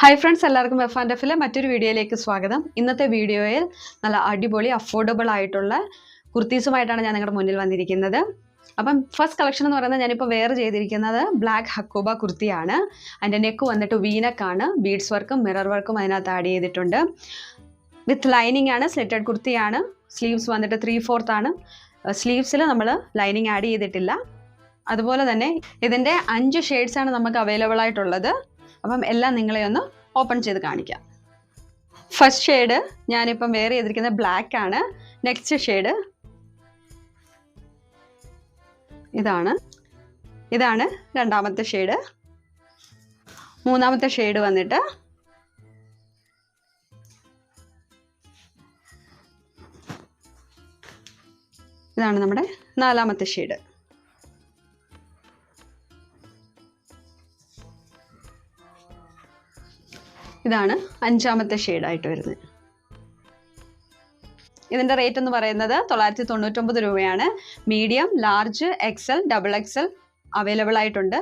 Hi friends എല്ലാവർക്കും F and എഫിലെ മറ്റൊരു വീഡിയോയിലേക്ക് സ്വാഗതം. ഇന്നത്തെ വീഡിയോയിൽ നല്ല അടിപൊളി അഫോർഡബിൾ ആയിട്ടുള്ള കുർത്തീസുമായിട്ടാണ് ഞാൻ നിങ്ങളുടെ മുന്നിൽ വന്നിരിക്കുന്നത്. അപ്പം ഫസ്റ്റ് കളക്ഷൻ എന്ന് പറയുന്നത് ഞാനിപ്പോൾ വെയർ ചെയ്തിരിക്കുന്നത് ബ്ലാക്ക് ഹക്കോബ കുർത്തിയാണ്. അതിന്റെ നെക്ക് വന്നിട്ട് വീനക്കാണ് ബീഡ്സ് വർക്കും മിറർ വർക്കും അതിനകത്ത് ആഡ് ചെയ്തിട്ടുണ്ട്. വിത്ത് ലൈനിങ് ആണ് സ്ലിറ്റഡ് കുർത്തിയാണ്. സ്ലീവ്സ് വന്നിട്ട് ത്രീ ഫോർത്ത് ആണ് സ്ലീവ്സിൽ നമ്മൾ ലൈനിങ് ആഡ് ചെയ്തിട്ടില്ല. അതുപോലെ തന്നെ ഇതിന്റെ അഞ്ച് ഷെയ്ഡ്സ് ആണ് നമുക്ക് അവൈലബിൾ ആയിട്ടുള്ളത്. അപ്പം എല്ലാം നിങ്ങളെ ഒന്ന് ഓപ്പൺ ചെയ്ത് കാണിക്കാം. ഫസ്റ്റ് ഷെയ്ഡ് ഞാനിപ്പം വെയർ ചെയ്തിരിക്കുന്നത് ബ്ലാക്ക് ആണ്. നെക്സ്റ്റ് ഷെയ്ഡ് ഇതാണ്. ഇതാണ് രണ്ടാമത്തെ ഷെയ്ഡ് മൂന്നാമത്തെ ഷെയ്ഡ് വന്നിട്ട് ഇതാണ് നമ്മുടെ നാലാമത്തെ ഷെയ്ഡ് ഇതാണ് അഞ്ചാമത്തെ ഷെയ്ഡായിട്ട് വരുന്നത്. ഇതിന്റെ റേറ്റ് എന്ന് പറയുന്നത് തൊള്ളായിരത്തി തൊണ്ണൂറ്റൊമ്പത് രൂപയാണ്. Medium large XL double XL available ആയിട്ടുണ്ട്.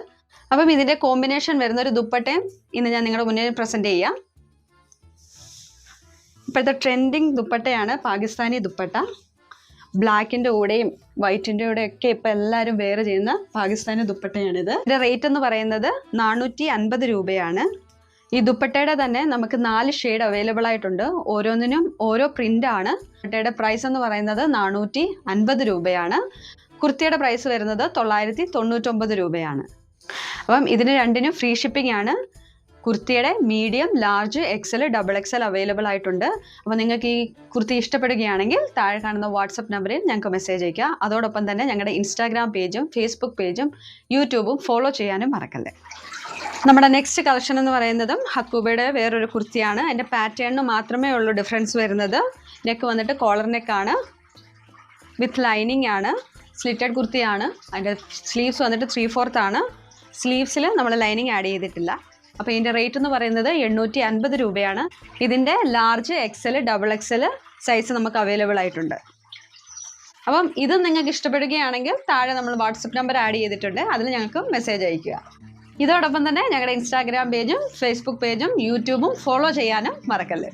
അപ്പം ഇതിന്റെ കോമ്പിനേഷൻ വരുന്ന ഒരു ദുപ്പട്ടയും ഇന്ന് ഞാൻ നിങ്ങളുടെ മുന്നിൽ പ്രസന്റ് ചെയ്യാം. ഇപ്പോഴത്തെ ട്രെൻഡിങ് ദുപ്പട്ടയാണ് പാകിസ്ഥാനി ദുപ്പട്ട. ബ്ലാക്കിന്റെ കൂടെയും വൈറ്റിന്റെ കൂടെ ഒക്കെ ഇപ്പം എല്ലാവരും വെയർ ചെയ്യുന്ന പാകിസ്ഥാനി ദുപ്പട്ടയാണിത്. ഇതിന്റെ റേറ്റ് എന്ന് പറയുന്നത് നാനൂറ്റി അൻപത് രൂപയാണ്. ഈ ദുപ്പട്ടയുടെ തന്നെ നമുക്ക് നാല് ഷെയ്ഡ് അവൈലബിൾ ആയിട്ടുണ്ട്. ഓരോന്നിനും ഓരോ പ്രിന്റ് ആണ്. ദുപ്പട്ടയുടെ പ്രൈസ് എന്ന് പറയുന്നത് നാനൂറ്റി അൻപത് രൂപയാണ്. കുർത്തിയുടെ പ്രൈസ് വരുന്നത് തൊള്ളായിരത്തി തൊണ്ണൂറ്റൊമ്പത് രൂപയാണ്. അപ്പം ഇതിന് രണ്ടിനും ഫ്രീ ഷിപ്പിംഗ് ആണ്. കുർത്തിയുടെ medium large XL double XL available ആയിട്ടുണ്ട്. അപ്പോൾ നിങ്ങൾക്ക് ഈ കുർത്തി ഇഷ്ടപ്പെടുകയാണെങ്കിൽ താഴെ കാണുന്ന വാട്സപ്പ് നമ്പറിൽ ഞങ്ങൾക്ക് മെസ്സേജ് അയയ്ക്കുക അതോടൊപ്പം തന്നെ ഞങ്ങളുടെ ഇൻസ്റ്റാഗ്രാം പേജും ഫേസ്ബുക്ക് പേജും യൂട്യൂബും ഫോളോ ചെയ്യാനും മറക്കല്ലേ. നമ്മുടെ നെക്സ്റ്റ് കളക്ഷൻ എന്ന് പറയുന്നതും ഹക്കൂബയുടെ വേറൊരു കുർത്തിയാണ്. അതിന്റെ പാറ്റേണിന് മാത്രമേ ഉള്ളൂ ഡിഫറൻസ് വരുന്നത്. നെക്ക് വന്നിട്ട് കോളർ നെക്കാണ് വിത്ത് ലൈനിങ് ആണ്. സ്ലിറ്റഡ് കുർത്തിയാണ്. അതിന്റെ സ്ലീവ്സ് വന്നിട്ട് ത്രീ ഫോർത്ത് ആണ്. സ്ലീവ്സിൽ നമ്മൾ ലൈനിങ് ആഡ് ചെയ്തിട്ടില്ല. അപ്പോൾ ഇതിന്റെ റേറ്റ് എന്ന് പറയുന്നത് എണ്ണൂറ്റി അൻപത് രൂപയാണ്. ഇതിന്റെ large XL double XL size നമുക്ക് അവൈലബിൾ ആയിട്ടുണ്ട്. അപ്പം ഇത് നിങ്ങൾക്ക് ഇഷ്ടപ്പെടുകയാണെങ്കിൽ താഴെ നമ്മൾ വാട്സപ്പ് നമ്പർ ആഡ് ചെയ്തിട്ടുണ്ട്. അതിൽ ഞങ്ങൾക്ക് മെസ്സേജ് അയയ്ക്കുക. ഇതോടൊപ്പം തന്നെ ഞങ്ങളുടെ ഇൻസ്റ്റാഗ്രാം പേജും ഫേസ്ബുക്ക് പേജും യൂട്യൂബും ഫോളോ ചെയ്യാനും മറക്കല്ലേ.